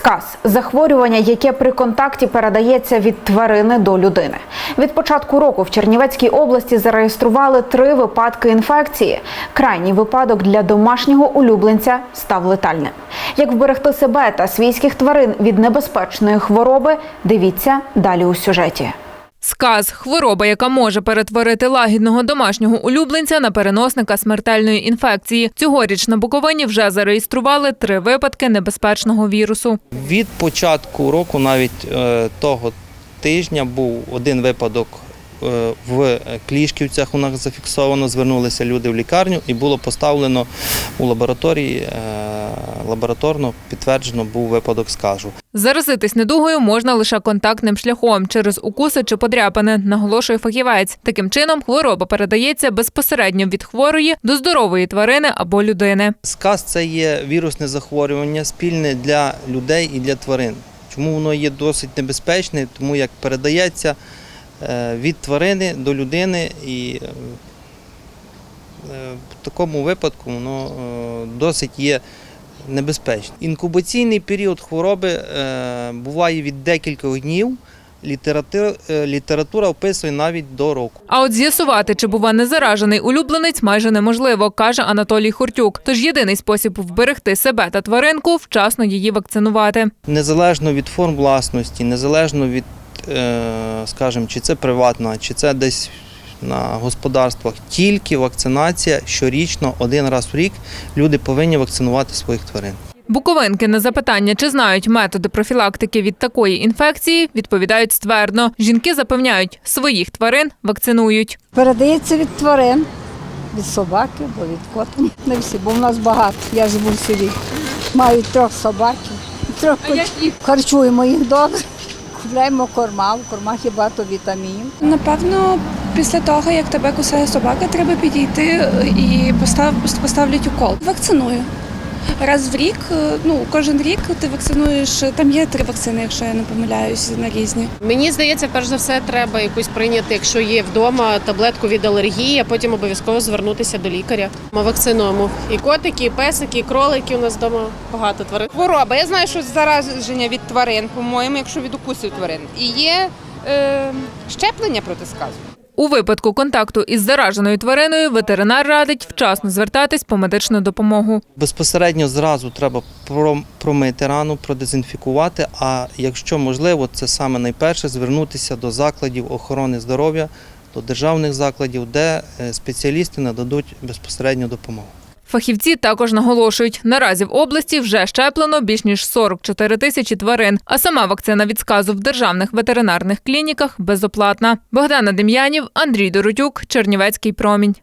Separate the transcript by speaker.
Speaker 1: Сказ захворювання, яке при контакті передається від тварини до людини. Від початку року в Чернівецькій області зареєстрували три випадки інфекції. Крайній випадок для домашнього улюбленця став летальним. Як вберегти себе та свійських тварин від небезпечної хвороби? Дивіться далі у сюжеті.
Speaker 2: Сказ хвороба, яка може перетворити лагідного домашнього улюбленця на переносника смертельної інфекції. Цьогоріч на Буковині вже зареєстрували три випадки небезпечного вірусу.
Speaker 3: Від початку року, навіть е, того тижня, був один випадок е, в Клішківцях. У нас зафіксовано, звернулися люди в лікарню і було поставлено у лабораторії, е, лабораторно підтверджено був випадок сказу.
Speaker 2: Заразитись недугою можна лише контактним шляхом через укуси чи подряпини, наголошує фахівець. Таким чином, хвороба передається безпосередньо від хворої до здорової тварини або людини.
Speaker 3: Сказ це є вірусне захворювання спільне для людей і для тварин. Чому воно є досить небезпечне? Тому як передається е, від тварини до людини, і е, е, в такому випадку воно досить є небезпечне. Інкубаційний період хвороби е, буває від декількох днів. Література, е, література описує навіть до року.
Speaker 2: А от з'ясувати, чи бува не заражений улюбленець, майже неможливо, каже Анатолій Хуртюк. Тож єдиний спосіб вберегти себе та тваринку вчасно її вакцинувати.
Speaker 3: Незалежно від форм власності, незалежно від, е, скажімо, чи це приватна, чи це десь на господарствах, тільки вакцинація щорічно, один раз в рік люди повинні вакцинувати своїх тварин.
Speaker 2: Буковинки на запитання, чи знають методи профілактики від такої інфекції, відповідають ствердно. Жінки запевняють, своїх тварин вакцинують.
Speaker 4: Передається від тварин, від собаки або від котів. Не всі, бо в нас багато. Я живу в селі. Маю трьох собаків, трьох котів. Харчуємо їх добре. Купляємо корма, в кормах є багато вітамінів.
Speaker 5: Напевно, після того, як тебе кусає собака, треба підійти і постав, поставлять укол. Вакциную. Раз в рік, е, ну кожен рік ти вакцинуєш. Там є три вакцини, якщо я не помиляюсь, на різні.
Speaker 6: Мені здається, перш за все, треба якусь прийняти, якщо є вдома таблетку від алергії, а потім обов'язково звернутися до лікаря. Ми вакцинуємо і котики, і песики, і кролики. У нас вдома багато тварин.
Speaker 7: хвороба. Я знаю, що зараження від тварин, по-моєму, якщо від укусів тварин. І є е, щеплення проти сказу.
Speaker 2: У випадку контакту із зараженою твариною ветеринар радить вчасно звертатись по медичну допомогу.
Speaker 3: Безпосередньо зразу треба про- промити рану, продезінфікувати. А якщо можливо, це саме найперше звернутися до закладів охорони здоров'я, до державних закладів, де е, спеціалісти нададуть безпосередню допомогу.
Speaker 2: Фахівці також наголошують, наразі в області вже щеплено більш ніж 44 тисячі тварин, а сама вакцина від сказу в державних ветеринарних клініках безоплатна. Богдана Дем'янів, Андрій Доротюк, Чернівецький промінь.